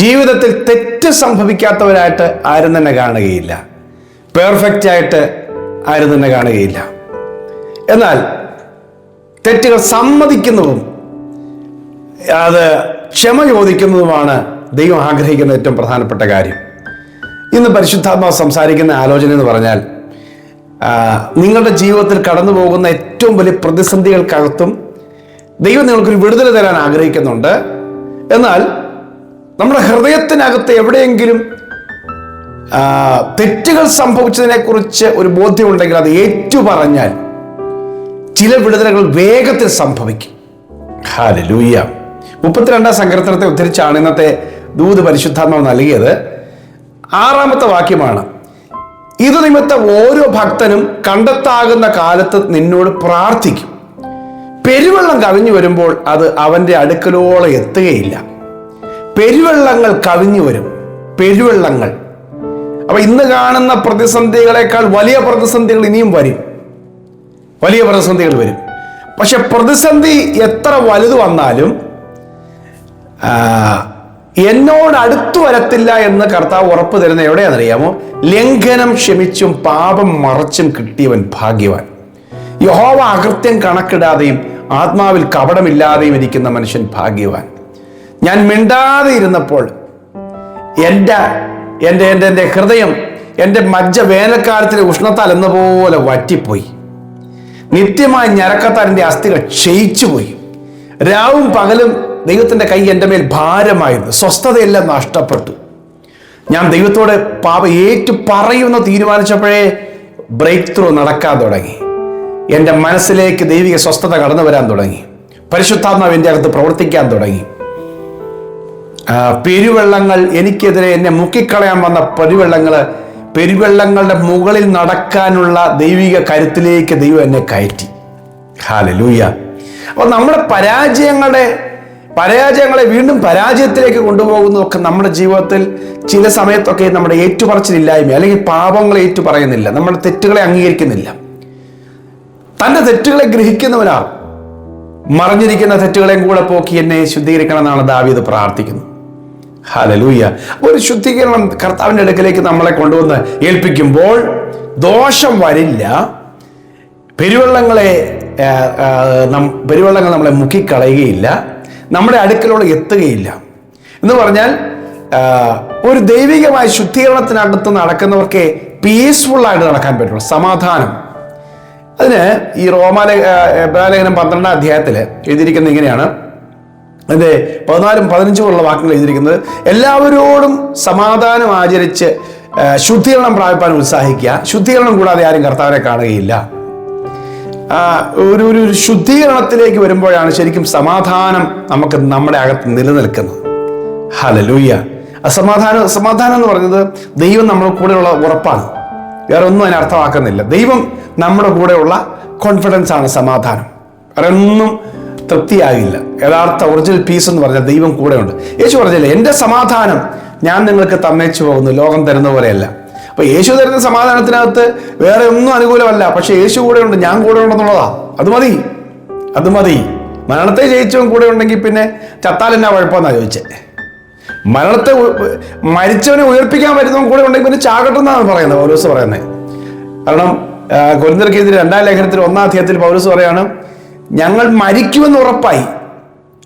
ജീവിതത്തിൽ തെറ്റ് സംഭവിക്കാത്തവരായിട്ട് ആരും തന്നെ കാണുകയില്ല. പെർഫെക്റ്റ് ആയിട്ട് ആരും തന്നെ കാണുകയില്ല. എന്നാൽ തെറ്റുകൾ സമ്മതിക്കുന്നതും അത് ക്ഷമ ചോദിക്കുന്നതുമാണ് ദൈവം ആഗ്രഹിക്കുന്ന ഏറ്റവും പ്രധാനപ്പെട്ട കാര്യം. ഇന്ന് പരിശുദ്ധാത്മാവ് സംസാരിക്കുന്ന ആലോചന എന്ന് പറഞ്ഞാൽ നിങ്ങളുടെ ജീവിതത്തിൽ കടന്നു പോകുന്ന ഏറ്റവും വലിയ പ്രതിസന്ധികൾക്കകത്തും ദൈവം നിങ്ങൾക്കൊരു വിടുതൽ തരാൻ ആഗ്രഹിക്കുന്നുണ്ട്. എന്നാൽ നമ്മുടെ ഹൃദയത്തിനകത്ത് എവിടെയെങ്കിലും തെറ്റുകൾ സംഭവിച്ചതിനെക്കുറിച്ച് ഒരു ബോധ്യമുണ്ടെങ്കിൽ അത് ഏറ്റു പറഞ്ഞാൽ ചില വിടുതലുകൾ വേഗത്തിൽ സംഭവിക്കും. ഹാലലൂയ. മുപ്പത്തിരണ്ടാം സങ്കീർത്തനത്തെ ഉദ്ധരിച്ചാണ് ഇന്നത്തെ ദൂത് പരിശുദ്ധാത്മാവ് നൽകിയത്. ആറാമത്തെ വാക്യമാണ് ഇത് നിമിത്തം ഓരോ ഭക്തനും കണ്ടെത്താകുന്ന കാലത്ത് നിന്നോട് പ്രാർത്ഥിക്കും. പെരുവെള്ളം കവിഞ്ഞു വരുമ്പോൾ അത് അവന്റെ അടുക്കലോളം എത്തുകയില്ല. പെരുവെള്ളങ്ങൾ കവിഞ്ഞു വരും. പെരുവെള്ളങ്ങൾ. അപ്പൊ ഇന്ന് കാണുന്ന പ്രതിസന്ധികളെക്കാൾ വലിയ പ്രതിസന്ധികൾ ഇനിയും വരും. വലിയ പ്രതിസന്ധികൾ വരും. പക്ഷെ പ്രതിസന്ധി എത്ര വലുത് വന്നാലും എന്നോട് അടുത്തു വരത്തില്ല എന്ന് കർത്താവ് ഉറപ്പ് തരുന്ന എവിടെയാണെന്നറിയാമോ? ലംഘനം ക്ഷമിച്ചും പാപം മറച്ചും കിട്ടിയവൻ ഭാഗ്യവാൻ. യഹോവ അകൃത്യം കണക്കിടാതെയും ആത്മാവിൽ കപടമില്ലാതെയും ഇരിക്കുന്ന മനുഷ്യൻ ഭാഗ്യവാൻ. ഞാൻ മിണ്ടാതെ ഇരുന്നപ്പോൾ എന്റെ എന്റെ എന്റെ എന്റെ ഹൃദയം എന്റെ മജ്ജ വേനൽക്കാലത്തിലെ ഉഷ്ണത്താൽ എന്നപോലെ വറ്റിപ്പോയി. നിത്യമായ ഞരക്കത്താൽ എന്റെ അസ്ഥികൾ ക്ഷയിച്ചുപോയി. രാവും പകലും ദൈവത്തിന്റെ കൈ എന്റെ മേൽ ഭാരമായിരുന്നു. സ്വസ്ഥതയെല്ലാം നഷ്ടപ്പെട്ടു. ഞാൻ ദൈവത്തോട് പാപ ഏറ്റു പറയുമെന്ന് തീരുമാനിച്ചപ്പോഴേ ബ്രേക്ക് ത്രൂ നടക്കാൻ തുടങ്ങി. എന്റെ മനസ്സിലേക്ക് ദൈവിക സ്വസ്ഥത കടന്നു വരാൻ തുടങ്ങി. പരിശുദ്ധാത്മാവ് എന്റെ അകത്ത് പ്രവർത്തിക്കാൻ തുടങ്ങി. പെരുവെള്ളങ്ങൾ എനിക്കെതിരെ എന്നെ മുക്കിക്കളയാൻ വന്ന പെരുവെള്ളങ്ങൾ പെരുവെള്ളങ്ങളുടെ മുകളിൽ നടക്കാനുള്ള ദൈവിക കരുത്തിലേക്ക് ദൈവം എന്നെ കയറ്റി. ഹാലലൂയ അപ്പോൾ നമ്മുടെ പരാജയങ്ങളുടെ പരാജയങ്ങളെ വീണ്ടും പരാജയത്തിലേക്ക് കൊണ്ടുപോകുന്നതൊക്കെ നമ്മുടെ ജീവിതത്തിൽ ചില സമയത്തൊക്കെ നമ്മുടെ ഏറ്റുപറച്ചിലില്ലായ്മ അല്ലെങ്കിൽ പാപങ്ങളെ ഏറ്റുപറയുന്നില്ല നമ്മുടെ തെറ്റുകളെ അംഗീകരിക്കുന്നില്ല. തന്റെ തെറ്റുകളെ ഗ്രഹിക്കുന്നവനാണ് മറിഞ്ഞിരിക്കുന്ന തെറ്റുകളെയും കൂടെ പോക്കി എന്നെ ശുദ്ധീകരിക്കണം എന്നാണ് ദാവീദ് പ്രാർത്ഥിക്കുന്നത് ഹലലൂയ ഒരു ശുദ്ധീകരണം കർത്താവിന്റെ അടുക്കലേക്ക് നമ്മളെ കൊണ്ടുവന്ന് ഏൽപ്പിക്കുമ്പോൾ ദോഷം വരില്ല. പെരുവെള്ളങ്ങളെ പെരുവെള്ളങ്ങൾ നമ്മളെ മുക്കിക്കളയുകയില്ല. നമ്മുടെ അടുക്കലോട് എത്തുകയില്ല. എന്ന് പറഞ്ഞാൽ ഒരു ദൈവികമായ ശുദ്ധീകരണത്തിനകത്ത് നടക്കുന്നവർക്ക് പീസ്ഫുള്ളായിട്ട് നടക്കാൻ പറ്റുള്ളൂ. സമാധാനം. അതിന് ഈ റോമാല എബ്രാലേഖനം പന്ത്രണ്ടാം അധ്യായത്തിൽ എഴുതിയിരിക്കുന്നത് ഇങ്ങനെയാണ്. അതിന്റെ പതിനാലും പതിനഞ്ചും ഉള്ള വാക്കുകൾ എഴുതിയിരിക്കുന്നത് എല്ലാവരോടും സമാധാനം ആചരിച്ച് ശുദ്ധീകരണം പ്രാപിപ്പാൻ ഉത്സാഹിക്കുക. ശുദ്ധീകരണം കൂടാതെ ആരും കർത്താവിനെ കാണുകയില്ല. ഒരു ഒരു ശുദ്ധീകരണത്തിലേക്ക് വരുമ്പോഴാണ് ശരിക്കും സമാധാനം നമുക്ക് നമ്മുടെ അകത്ത് നിലനിൽക്കുന്നത്. ഹലലൂയ്യ അസമാധാനം സമാധാനം എന്ന് പറയുന്നത് ദൈവം നമ്മുടെ കൂടെയുള്ള ഉറപ്പാണ്. വേറെ ഒന്നും അതിനെ അർത്ഥമാക്കുന്നില്ല. ദൈവം നമ്മുടെ കൂടെയുള്ള കോൺഫിഡൻസ് ആണ് സമാധാനം. വേറെ ഒന്നും തൃപ്തിയാകില്ല യഥാർത്ഥ ഒറിജിനൽ പീസ് എന്ന് പറഞ്ഞാൽ ദൈവം കൂടെയുണ്ട്. യേശു പറഞ്ഞില്ലേ എന്റെ സമാധാനം ഞാൻ നിങ്ങൾക്ക് തന്നേച്ചു പോകുന്നു ലോകം തരുന്ന പോലെയല്ല. അപ്പൊ യേശു തരുന്ന സമാധാനത്തിനകത്ത് വേറെ ഒന്നും അനുകൂലമല്ല. പക്ഷെ യേശു കൂടെ ഉണ്ട് ഞാൻ കൂടെ ഉണ്ടെന്നുള്ളതാ അത് മതി. അത് മതി. മരണത്തെ ജയിച്ചവൻ കൂടെ ഉണ്ടെങ്കിൽ പിന്നെ ചത്താൽ എന്നാ കുഴപ്പമെന്നാ ചോദിച്ചേ. മരണത്തെ മരിച്ചവനെ ഉയർപ്പിക്കാൻ പറ്റുന്നവൻ കൂടെ ഉണ്ടെങ്കിൽ പിന്നെ ചാകട്ടെന്നാണ് പറയുന്നത് പൗലോസ് പറയുന്നത്. കാരണം കൊരിന്തർക്കെതിരെ രണ്ടാം ലേഖനത്തിൽ ഒന്നാം അധ്യായത്തിൽ പൗലോസ് പറയാണ് ഞങ്ങൾ മരിക്കുമെന്ന് ഉറപ്പായി.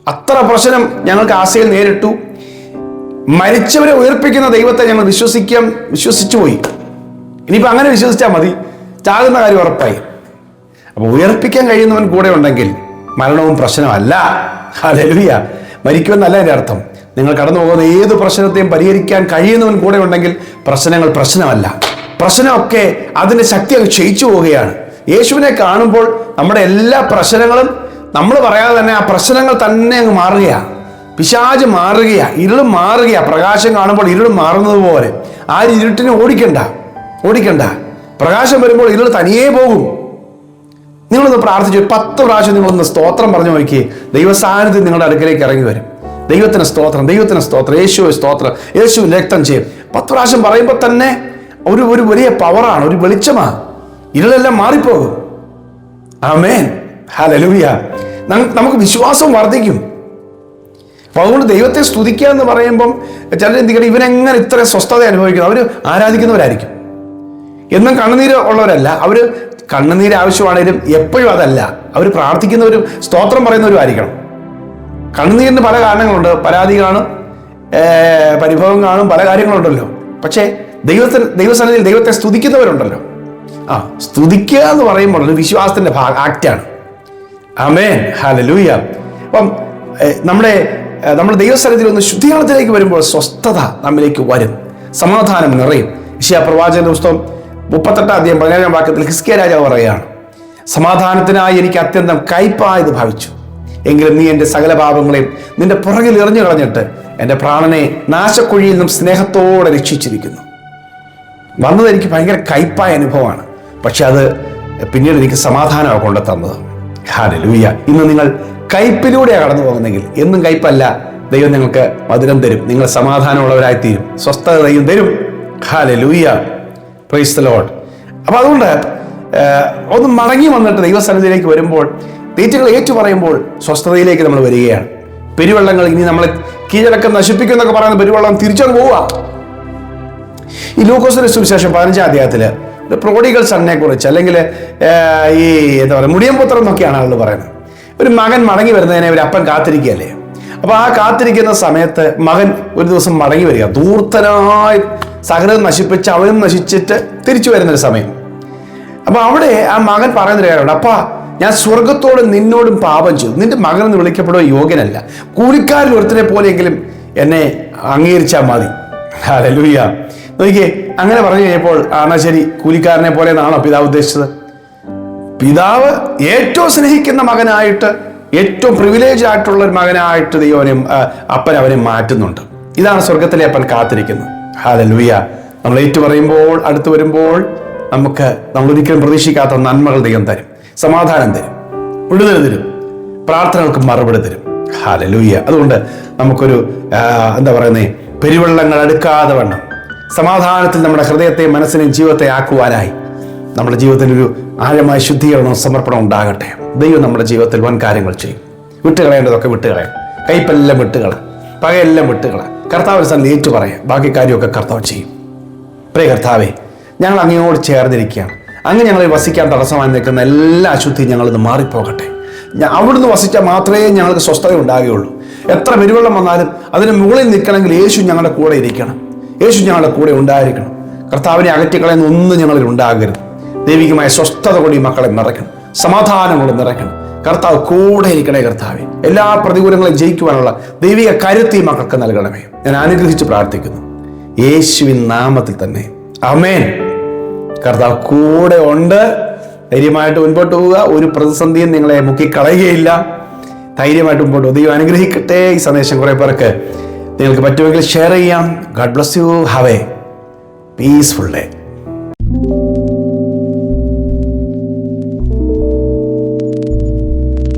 അത്ര പ്രശ്നം ഞങ്ങൾക്ക് ആശയിൽ നേരിട്ടു. മരിച്ചവരെ ഉയർപ്പിക്കുന്ന ദൈവത്തെ ഞങ്ങൾ വിശ്വസിക്കാൻ വിശ്വസിച്ചു പോയി. ഇനിയിപ്പോൾ അങ്ങനെ വിശ്വസിച്ചാൽ മതി. ചാകുന്ന കാര്യം ഉറപ്പായി. അപ്പോൾ ഉയർപ്പിക്കാൻ കഴിയുന്നവൻ കൂടെ ഉണ്ടെങ്കിൽ മരണവും പ്രശ്നമല്ല. അതെഴുതിയ മരിക്കുമെന്നല്ല എന്റെ അർത്ഥം. നിങ്ങൾ കടന്നു പോകുന്ന ഏത് പ്രശ്നത്തെയും പരിഹരിക്കാൻ കഴിയുന്നവൻ കൂടെ ഉണ്ടെങ്കിൽ പ്രശ്നങ്ങൾ പ്രശ്നമല്ല. പ്രശ്നമൊക്കെ അതിന്റെ ശക്തി അങ്ങ് ക്ഷയിച്ചു പോവുകയാണ്. യേശുവിനെ കാണുമ്പോൾ നമ്മുടെ എല്ലാ പ്രശ്നങ്ങളും നമ്മൾ പറയാതെ തന്നെ ആ പ്രശ്നങ്ങൾ തന്നെ അങ്ങ് മാറുകയാണ് പിശാജ് മാറുകയാ ഇരുൾ മാറുകയാ. പ്രകാശം കാണുമ്പോൾ ഇരുൾ മാറുന്നത് പോലെ. ആ ഇരുട്ടിനെ ഓടിക്കണ്ട ഓടിക്കണ്ട. പ്രകാശം വരുമ്പോൾ ഇരുൾ തനിയേ പോകും. നിങ്ങളൊന്ന് പ്രാർത്ഥിച്ചു പത്ത് പ്രാവശ്യം നിങ്ങളൊന്ന് സ്തോത്രം പറഞ്ഞു നോക്കിയേ. ദൈവസാന്നിധ്യം നിങ്ങളുടെ അടുക്കലേക്ക് ഇറങ്ങി വരും. ദൈവത്തിന് സ്തോത്രം ദൈവത്തിന് സ്തോത്രം യേശു സ്തോത്രം യേശു രക്തം ചെയ്യും. പത്ത് പ്രാവശ്യം പറയുമ്പോൾ തന്നെ ഒരു ഒരു വലിയ പവറാണ് ഒരു വെളിച്ചമാണ് ഇരുളെല്ലാം മാറിപ്പോകും. ആമേൻ. ഹലലൂയ നമുക്ക് വിശ്വാസം വർദ്ധിക്കും. അപ്പോൾ അതുകൊണ്ട് ദൈവത്തെ സ്തുതിക്കുക എന്ന് പറയുമ്പം ചിലർ എന്തിക്കണം ഇവനെങ്ങനെ ഇത്ര സ്വസ്ഥത അനുഭവിക്കുന്നു? അവർ ആരാധിക്കുന്നവരായിരിക്കും. എന്നും കണ്ണുനീര് ഉള്ളവരല്ല. അവർ കണ്ണുനീര് ആവശ്യമാണെങ്കിലും എപ്പോഴും അതല്ല. അവർ പ്രാർത്ഥിക്കുന്നവരും സ്തോത്രം പറയുന്നവരും ആയിരിക്കണം. കണ്ണുനീരിന് പല കാരണങ്ങളുണ്ട്. പരാതി കാണും പരിഭവം കാണും. പല കാര്യങ്ങളുണ്ടല്ലോ. പക്ഷേ ദൈവത്തിന് ദൈവസന്നിധിയിൽ ദൈവത്തെ സ്തുതിക്കുന്നവരുണ്ടല്ലോ. ആ സ്തുതിക്കുക എന്ന് പറയുമ്പോൾ ഒരു വിശ്വാസത്തിന്റെ ഭാഗ ആക്റ്റാണ് അമേൻ ഹാലലൂയ അപ്പം നമ്മുടെ നമ്മുടെ ദൈവസ്ഥലത്തിൽ ഒന്ന് ശുദ്ധീകരണത്തിലേക്ക് വരുമ്പോൾ സ്വസ്ഥത നമ്മിലേക്ക് വരും. സമാധാനം നിറയും. വിഷയ പ്രവാചകന്റെ പുസ്തകം മുപ്പത്തെട്ടാം അധ്യായം പതിനേഴാം വാക്യത്തിൽ ഹിസ്കിയ രാജാവ് പറയുകയാണ് സമാധാനത്തിനായി എനിക്ക് അത്യന്തം കയ്പായത് ഭാവിച്ചു. എങ്കിലും നീ എന്റെ സകല പാപങ്ങളെയും നിന്റെ പുറകിൽ എറിഞ്ഞു കളഞ്ഞിട്ട് എന്റെ പ്രാണനെ നാശക്കുഴിയിൽ നിന്നും സ്നേഹത്തോടെ രക്ഷിച്ചിരിക്കുന്നു. വന്നത് എനിക്ക് ഭയങ്കര കയ്പായ അനുഭവമാണ്. പക്ഷെ അത് പിന്നീട് എനിക്ക് സമാധാനമാണ് കൊണ്ടു തന്നത്. ഹാലലൂയ. ഇന്ന് നിങ്ങൾ കയ്പിലൂടെയാണ് കടന്നു പോകുന്നെങ്കിൽ എന്നും കയ്പല്ല. ദൈവം നിങ്ങൾക്ക് മധുരം തരും. നിങ്ങൾ സമാധാനമുള്ളവരായി തീരും സ്വസ്ഥത ദൈവം തരും. ഹാലലൂയ. പ്രൈസ് ദ ലോഡ് അപ്പോൾ അതുകൊണ്ട് ഒന്ന് മടങ്ങി വന്നിട്ട് ദൈവസന്നിധിയിലേക്ക് വരുമ്പോൾ തീറ്റകൾ ഏറ്റു പറയുമ്പോൾ സ്വസ്ഥതയിലേക്ക് നമ്മൾ വരികയാണ്. പെരുവെള്ളങ്ങൾ ഇനി നമ്മളെ കീഴടക്കം നശിപ്പിക്കും എന്നൊക്കെ പറയുന്ന പെരുവെള്ളം തിരിച്ചങ്ങ് പോവുക. ഈ ലൂക്കോസിന്റെ സുവിശേഷം പതിനഞ്ചാം അധ്യായത്തിൽ പ്രോഡികൾ സണ്ണിനെ കുറിച്ച് അല്ലെങ്കിൽ ഈ എന്താ പറയുക മുടിയംപുത്രം എന്നൊക്കെയാണ് ആളുകൾ പറയുന്നത്. ഒരു മകൻ മടങ്ങി വരുന്നതിനെ ഒരു അപ്പൻ കാത്തിരിക്കുകയല്ലേ? അപ്പൊ ആ കാത്തിരിക്കുന്ന സമയത്ത് മകൻ ഒരു ദിവസം മടങ്ങി വരിക. ദൂർത്തനായി സകലം നശിപ്പിച്ച് അവനും നശിച്ചിട്ട് തിരിച്ചു വരുന്നൊരു സമയം. അപ്പൊ അവിടെ ആ മകൻ പറയുന്ന ഒരു കാര്യമുണ്ട്. അപ്പാ ഞാൻ സ്വർഗത്തോടും നിന്നോടും പാപം ചെയ്തു. നിന്റെ മകൻ എന്ന് വിളിക്കപ്പെടുക യോഗ്യനല്ല. കൂലിക്കാരിൽ ഒരുത്തിനെ പോലെയെങ്കിലും എന്നെ അംഗീകരിച്ചാൽ മതി. ഹല്ലേലൂയ. നോക്കിയേ അങ്ങനെ പറഞ്ഞു കഴിഞ്ഞപ്പോൾ ശരി കൂലിക്കാരനെ പോലെ എന്നാണോ പിതാവ് ഉദ്ദേശിച്ചത്? പിതാവ് ഏറ്റവും സ്നേഹിക്കുന്ന മകനായിട്ട് ഏറ്റവും പ്രിവിലേജ് ആയിട്ടുള്ള ഒരു മകനായിട്ട് ദൈവനെ അപ്പൻ അവനെ മാറ്റുന്നുണ്ട്. ഇതാണ് സ്വർഗത്തിലെ അപ്പൻ കാത്തിരിക്കുന്നത്. ഹാലലുയ നമ്മൾ ഏറ്റു പറയുമ്പോൾ അടുത്തു വരുമ്പോൾ നമുക്ക് നമ്മൾ ഒരിക്കലും പ്രതീക്ഷിക്കാത്ത നന്മകൾ ദൈവം തരും. സമാധാനം തരും. വിടുതൽ തരും. പ്രാർത്ഥനകൾക്ക് മറുപടി തരും. ഹാലലൂയ അതുകൊണ്ട് നമുക്കൊരു എന്താ പറയുന്നത് പെരുവെള്ളങ്ങൾ അടുക്കാതെ വണ്ണം. സമാധാനത്തിൽ നമ്മുടെ ഹൃദയത്തെ മനസ്സിനെയും ജീവിതത്തെ ആക്കുവാനായി നമ്മുടെ ജീവിതത്തിൽ ഒരു ആഴമായ ശുദ്ധീകരണവും സമർപ്പണം ഉണ്ടാകട്ടെ. ദൈവം നമ്മുടെ ജീവിതത്തിൽ വൻ കാര്യങ്ങൾ ചെയ്യും. വിട്ടുകളയേണ്ടതൊക്കെ വിട്ടുകളയാം. കൈപ്പെല്ലാം വിട്ടുകള പകയെല്ലാം വിട്ടുകള. കർത്താവിന് സന്ധി ഏറ്റു പറയാം. ബാക്കി കാര്യമൊക്കെ കർത്താവ് ചെയ്യും. പ്രിയ കർത്താവേ ഞങ്ങൾ അങ്ങയോട് ചേർന്നിരിക്കുകയാണ്. അങ്ങ് ഞങ്ങൾ വസിക്കാൻ തടസ്സമായി നിൽക്കുന്ന എല്ലാ അശുദ്ധിയും ഞങ്ങളിന്ന് മാറിപ്പോകട്ടെ. അവിടുന്ന് വസിച്ചാൽ മാത്രമേ ഞങ്ങൾക്ക് സ്വസ്ഥത ഉണ്ടാകുകയുള്ളൂ എത്ര പെരുവെള്ളം വന്നാലും അതിന് മുകളിൽ നിൽക്കണമെങ്കിൽ യേശു ഞങ്ങളുടെ കൂടെ ഇരിക്കണം. യേശു ഞങ്ങളുടെ കൂടെ ഉണ്ടായിരിക്കണം. കർത്താവിനെ അകറ്റിക്കളയുന്ന ഒന്നും ഞങ്ങളിൽ ഉണ്ടാകരുത്. ദൈവികമായ സ്വസ്ഥത കൂടി മക്കളെ നിറയ്ക്കണം. സമാധാനം കൊണ്ട് നിറയ്ക്കണം. കർത്താവ് കൂടെ ഇരിക്കണേ കർത്താവെ. എല്ലാ പ്രതികൂലങ്ങളെ ജയിക്കുവാനുള്ള ദൈവിക കരുത്ത് ഈ മക്കൾക്ക് നൽകണമേ. ഞാൻ അനുഗ്രഹിച്ച് പ്രാർത്ഥിക്കുന്നു. യേശുവിൻ നാമത്തിൽ തന്നെ. അമേൻ കർത്താവ് കൂടെ ഉണ്ട്. ധൈര്യമായിട്ട് മുൻപോട്ട് പോവുക. ഒരു പ്രതിസന്ധിയും നിങ്ങളെ മുക്കിക്കളയുകയില്ല. ധൈര്യമായിട്ട് മുമ്പോട്ട്. ദൈവം അനുഗ്രഹിക്കട്ടെ. ഈ സന്ദേശം കുറേ പേർക്ക് നിങ്ങൾക്ക് പറ്റുമെങ്കിൽ ഷെയർ ചെയ്യാം. God bless you have a peaceful day